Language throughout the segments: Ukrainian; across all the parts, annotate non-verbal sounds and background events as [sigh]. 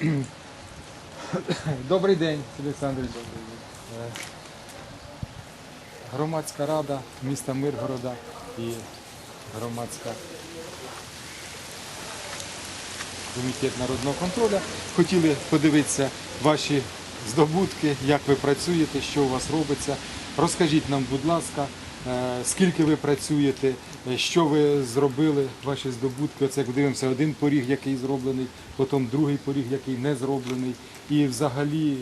[coughs] Добрий день, Олександр. Е, Громадська рада міста Миргорода і громадська комітет народного контролю. Хотіли подивитися ваші здобутки, як ви працюєте, що у вас робиться. Розкажіть нам, будь ласка, скільки ви працюєте, е, що ви зробили, ваші здобутки. Оце як дивимося, один поріг, який зроблений, потім другий поріг, який не зроблений. І взагалі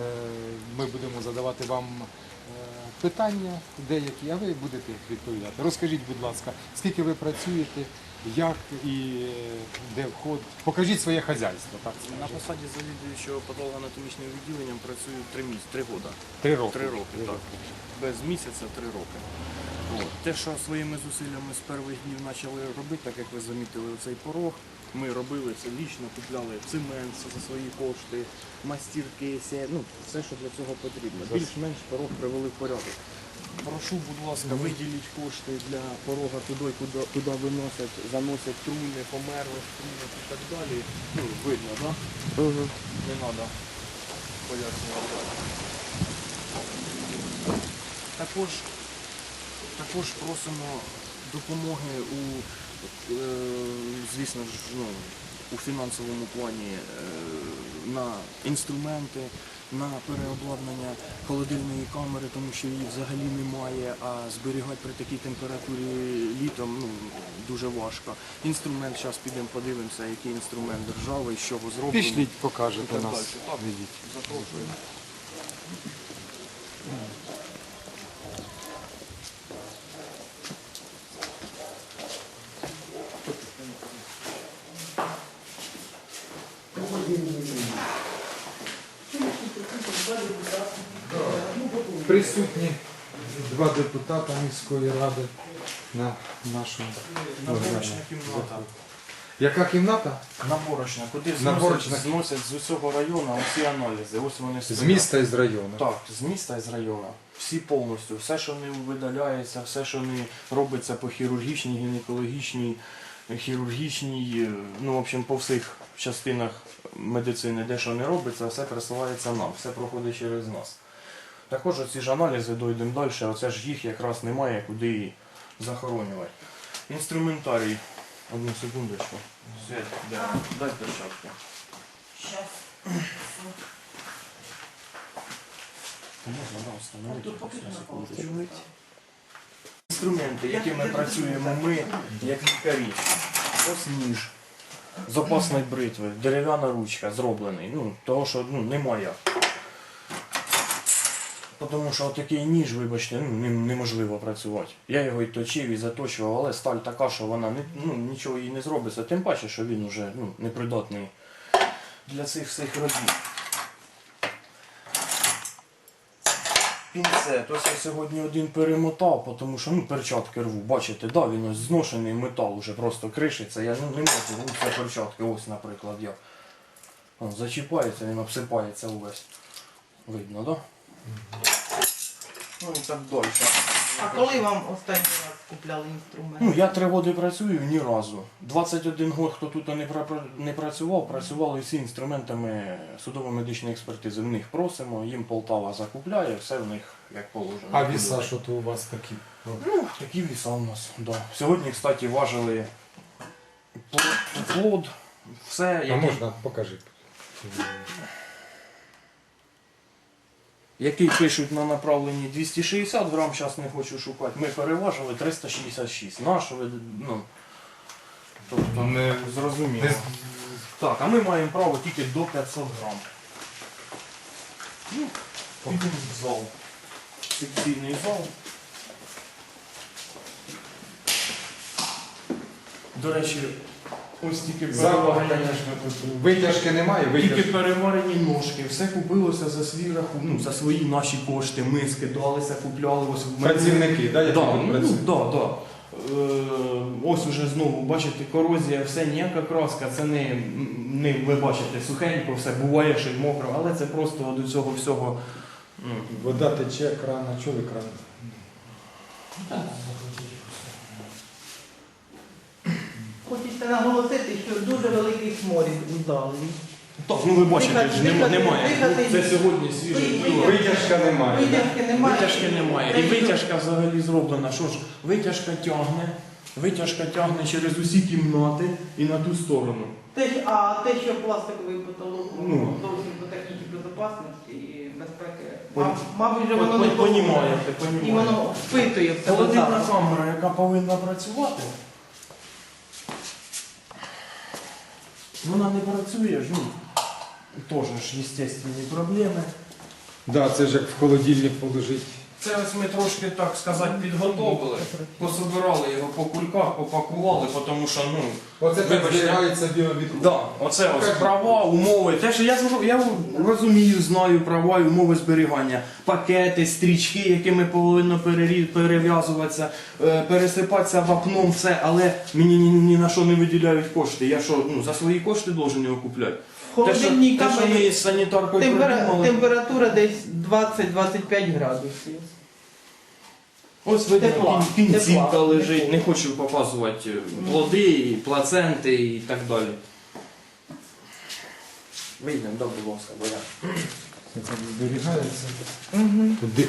е, ми будемо задавати вам е, питання деякі, а ви будете відповідати. Розкажіть, будь ласка, скільки ви працюєте, як і е, де вход. Покажіть своє хазяйство. Так, На посаді завідуючого патологоанатомічним відділенням працюю три місяці, три роки. Три роки. Три роки, так. Без місяця три роки. От. Те, що своїми зусиллями з перших днів почали робити, так як ви замітили, цей порог, ми робили це лічно, купляли цемент за свої кошти, мастірки, ну, все, що для цього потрібно. Більш-менш порог привели в порядок. Прошу, будь ласка, виділіть кошти для порога туди, куди, куди виносять, заносять труни, померлих трунок і так далі. Ну, видно, так? Да? Не треба пояснювати. Також, також просимо допомоги у, е, звісно ж, ну, у фінансовому плані е, на інструменти, на переобладнання холодильної камери, тому що її взагалі немає, а зберігати при такій температурі літом ну, дуже важко. Інструмент, зараз підемо подивимося, який інструмент держави, з чого зроблено. Пішліть, покажете нас. далі. Присутні два депутата міської ради на нашому Наборочна кімната. Яка кімната? Наборочна, куди Наборочна. зносять, зносять з усього району усі аналізи. Ось вони З стоять. міста і з району. Так, з міста і з району. Всі повністю. Все, що не видаляється, все, що не робиться по хірургічній, гінекологічній, хірургічній, е, ну, в общем, по всіх частинах медицини, де що не робиться, все присилається нам, все проходить через нас. Також оці ж аналізи дойдемо далі, оце ж їх якраз немає куди і захоронювати. Інструментарій. Одну секундочку. Свят, де? дай перчатку. Інструменти, якими працюємо ми, як лікарі. Ось ніж. Запасної бритви, дерев'яна ручка зроблений. Ну, того, що ну, немає. Тому що такий ніж, вибачте, ну, неможливо працювати. Я його і точив, і заточував, але сталь така, що вона не, ну, нічого їй не зробиться. Тим паче, що він вже ну, непридатний для цих всіх робіт. Пінцет. Ось я сьогодні один перемотав, тому що ну, перчатки рву. Бачите, да, він ось зношений метал уже просто кришиться. Я ну, не можу рвуться перчатки. Ось, наприклад, я. Он, зачіпається, він обсипається увесь. Видно, так? Да? Ну і так далі. А коли вам останній купляли інструмент? Ну, я три роки працюю ні разу. 21 год, хто тут не, пра- не працював, працювали всі інструментами судово-медичної експертизи. В них просимо, їм Полтава закупляє, все в них як положено. А віса, що то у вас такі? Ну, такі віса у нас, да. Сьогодні, кстати, важили плод, плод все, А який, можна, покажи. Який пишуть на направленні 260 грам, зараз не хочу шукати. Ми переважили 366. Наш, ви, ну, тобто, Не- зрозуміло. Так, а ми маємо право тільки до 500 грам. Ну, підемо в зал. Секційний зал. До речі, ось тільки переварені, Витяжки немає, тільки витяжки. переварені ножки. Все купилося за свій рахунок, ну, за свої наші кошти. Ми скидалися, купляли ось в мене- Працівники, да, які Да, тут ну, працюють? да, да. Е, ось уже знову, бачите, корозія, все ніяка краска, це не, не ви бачите сухенько, все буває, що й мокро, але це просто до цього всього. ну, Вода тече, кран, а чого ви кран? Хочеться наголосити, що дуже великий сморід у залі. Так, ну ви бачите, Дихати- ж нема- дихати- немає. дихати- Це сьогодні свіже Ви-. Витяжка немає. Витяжки немає. Витяжки немає. І витяжка взагалі зроблена. Що ж, витяжка тягне, витяжка тягне через усі кімнати і на ту сторону. Те, що- а те, що пластиковий потолок Ну. ну, зовсім по техніці безпечності і безпеки, Пон- маб- мабуть, вже воно не пон- понімаєте, І воно впитує в себе запах. камера, яка повинна працювати. Вона не працює ж, ну. Теж ж естественні проблеми. Да, це ж як в холодильник положить. Це ось ми трошки, так сказати, підготовили, пособирали його по кульках, попакували, тому що, ну, Оце так Вибачте. зберігається. Да, оце ось права, умови. Те, що я, зро- я розумію, знаю права і умови зберігання. Пакети, стрічки, якими повинно перері- перев'язуватися, е, пересипатися вапном, все, але мені ні, ні на що не виділяють кошти. Я що, ну, за свої кошти должен його купляти. Те, що, холодильній те, що ми камері з санітаркою темпера- придумали. температура десь 20-25 градусів. Ось видно, Тепла. кін- кінцівка Тепла. лежить, Тепла. не хочу показувати е, плоди, і плаценти і так далі. Вийдемо, да, будь ласка, бо я.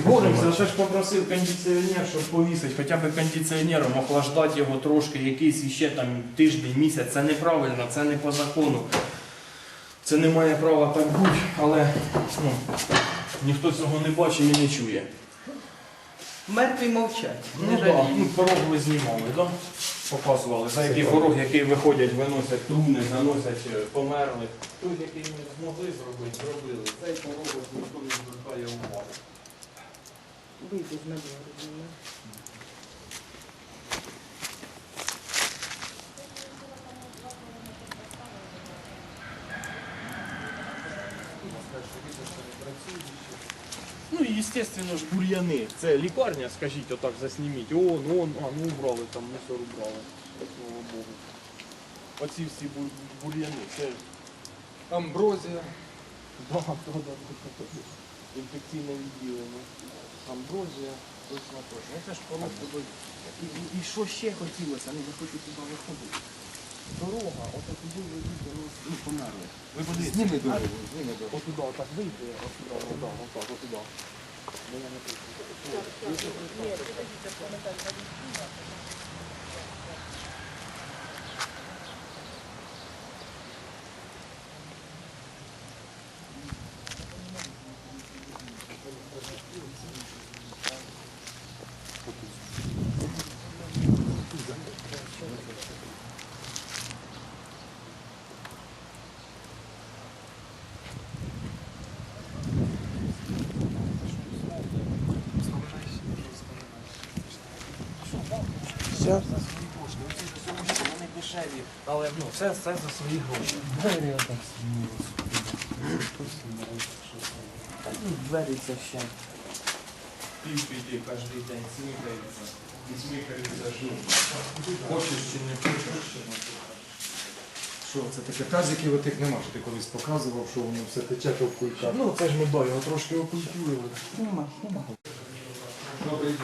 Боремося, ще ж попросив кондиціонер, щоб повісити, хоча б кондиціонером охлаждати його трошки, якийсь іще там тиждень, місяць. Це неправильно, це не по закону. Це не має права так бути, але ну, ніхто цього не бачить і не чує. Мертві мовчать. Ну, Не да, жаліють. ну, порог ви знімали, да? показували, за який порог, який виходять, виносять труни, заносять е, померлих. Той, який ми змогли зробити, зробили. Цей порог ніхто не звертає увагу. Вийди з надвору. Ну і, звісно ж, бур'яни. Це лікарня, скажіть, отак засніміть. О, ну, а, ну убрали, там мусор убрали. Слава Богу. Оці всі бур- бур'яни, це Амброзія. да, да, да, да, інфекційне відділення. Амброзія, точно точно. Це ж порог. І, і, що ще хотілося, не захочу туди виходити. Дорога, от туди ви їдете, ну, ну, померли. Ви подивіться. Зніми дорогу, зніми дорогу. Отуда, отак вийде, отуда, отуда, отак, отуда. Бо я не хочу. Все вони дешеві. Але ну, все, все за свої гроші. Двері отак двері це ще. Пів піди кожен день сміхаються. І ну, Хочеш чи не хочеш, чи не Що це таке? Тазиків отих нема, що ти колись показував, що воно все тече то в кульках. Ну це ж ми да, його трошки окультурили. Нема, нема. Добрий день.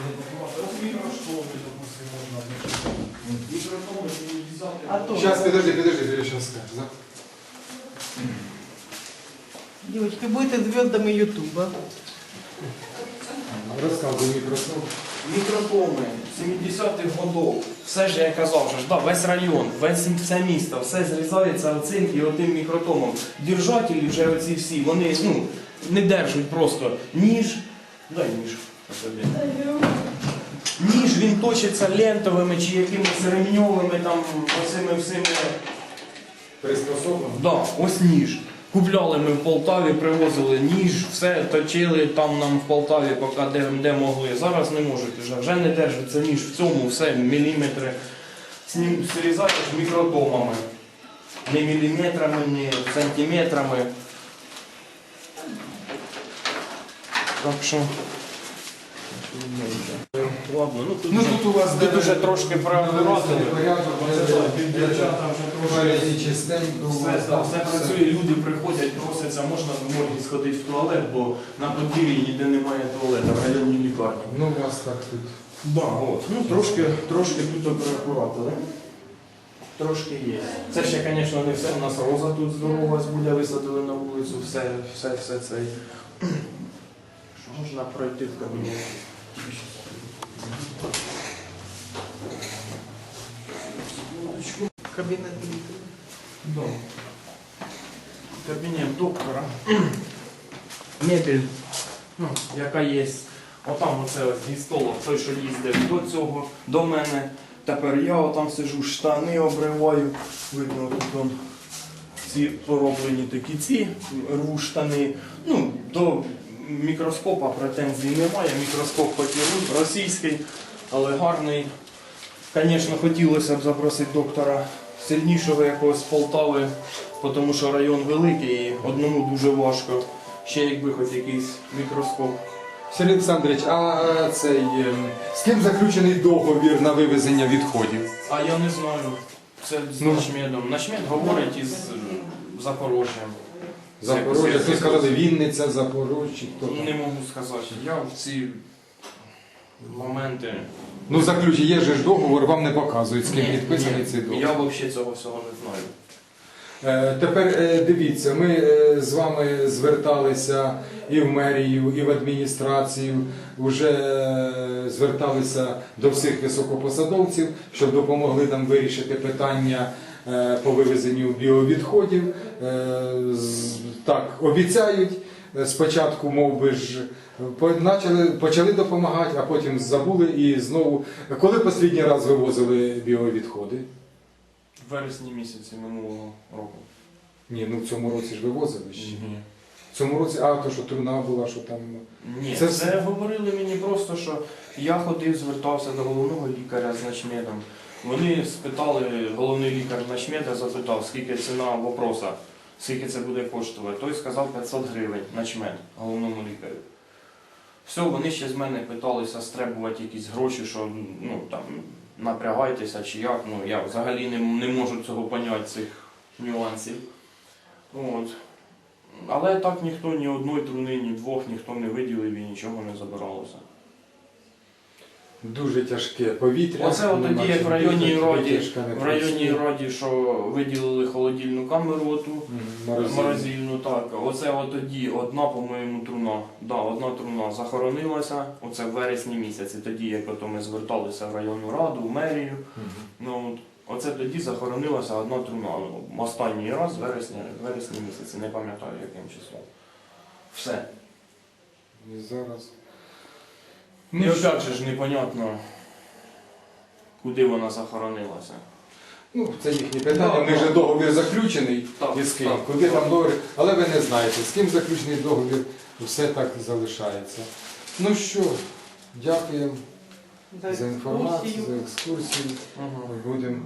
Мікроштоми, допустимо, можна. Мікроштоми, А то, Зараз, підожди, підожди, я зараз скажу. да? дівчатки, будете зв'язками Ютуба. Розказуй мікрофон. Мікротоми 70-х годов. Все ж я казав, що ж, да, весь район, весь все місто, все зрізається оцим і отим мікротомом. Держателі вже оці всі, вони ну, не держать просто ніж. Дай ніж. Ніж він точиться лентовими чи якимись ремньовими там оцими всіми. Приспособлено. Да, ось ніж. Купляли ми в Полтаві, привозили ніж, все точили там нам в Полтаві, поки де, де могли. Зараз не можуть вже, вже не держиться ніж в цьому, все міліметри. Ж мікротомами. Не міліметрами, не сантиметрами. Так що. Ну тут, Ну у вас тут уже трошки проаккуратили. порядок, Це так, дівчата вже трошки. Трошки чистенько. у Все, працює, люди приходять, просяться, можна в сходити в туалет, бо на подвір'ї ніде немає туалета в районній лікарні. Ну, у вас так тут. Да, от. Ну, трошки, трошки тут переакуратили. Трошки є. Це ще, звісно, не все. У нас роза тут здорова буде, висадили на вулицю, все, все, все це. Що можна пройти в кабінет? Кабінет. Да. Кабінет доктора. [clears throat] Мебель, ну, яка є. Отам оце зі столу, той, що їздив до цього, до мене. Тепер я отам сижу, штани обриваю. Видно, тут он ці пороблені такі ці, рву штани. Ну, до мікроскопа претензій немає. Мікроскоп хоч і російський, але гарний. Звісно, хотілося б запросити доктора сильнішого якогось з Полтави, тому що район великий і одному дуже важко. Ще якби хоч якийсь мікроскоп. Сергій Олександрович, а цей ем, з ким заключений договір на вивезення відходів? А я не знаю. Це з Ну. Начмедом. Начмед говорить із Запорожжям. Запорожжя, ви сказали Вінниця, там? Не можу сказати. Я в ці моменти. Ну, заключення, є же ж договор, вам не показують, з ким Ні, підписаний ні, цей договор. Я взагалі цього всього не знаю. Е, Тепер е, дивіться, ми е, з вами зверталися і в мерію, і в адміністрацію, вже е, зверталися до всіх високопосадовців, щоб допомогли нам вирішити питання по вивезенню біовідходів. Е, Так, обіцяють. Е, Спочатку, мов би ж, почали, почали допомагати, а потім забули і знову. Коли останній раз вивозили біовідходи? В вересні місяці минулого року. Ні, ну в цьому році ж вивозили ще. В цьому році, а то, що труна була, що там. Ні, Це це, говорили мені просто, що я ходив, звертався до головного лікаря з начмедом. Вони спитали, головний лікар начмеда запитав, скільки ціна вопроса, скільки це буде коштувати. Той сказав 500 гривень начмед головному лікарю. Все, вони ще з мене питалися стребувати якісь гроші, що ну там напрягайтеся чи як. Ну я взагалі не, не можу цього поняти, цих нюансів. От. Але так ніхто ні одної труни, ні двох ніхто не виділив і нічого не забиралося. Дуже тяжке повітря. Оце от тоді, як в районній раді, в районній раді, що виділили холодильну камеру оту, морозильну. морозильну, так. Оце от тоді одна, по-моєму, труна. Да, одна труна захоронилася. Оце в вересні місяці, тоді, як ото ми зверталися в районну раду, в мерію. Ну, от, оце тоді захоронилася одна труна. Ну, Останній раз вересні, вересні місяці, не пам'ятаю яким числом. Все. І зараз. І Ну, що- опять же ж непонятно, куди вона захоронилася. Ну, це їхні питання. Да, У них же договір заключений Так, і з ким. так, Куди так. там договір? Але ви не знаєте, з ким заключений договір, все так залишається. Ну що, дякуємо за інформацію, за екскурсію. Будемо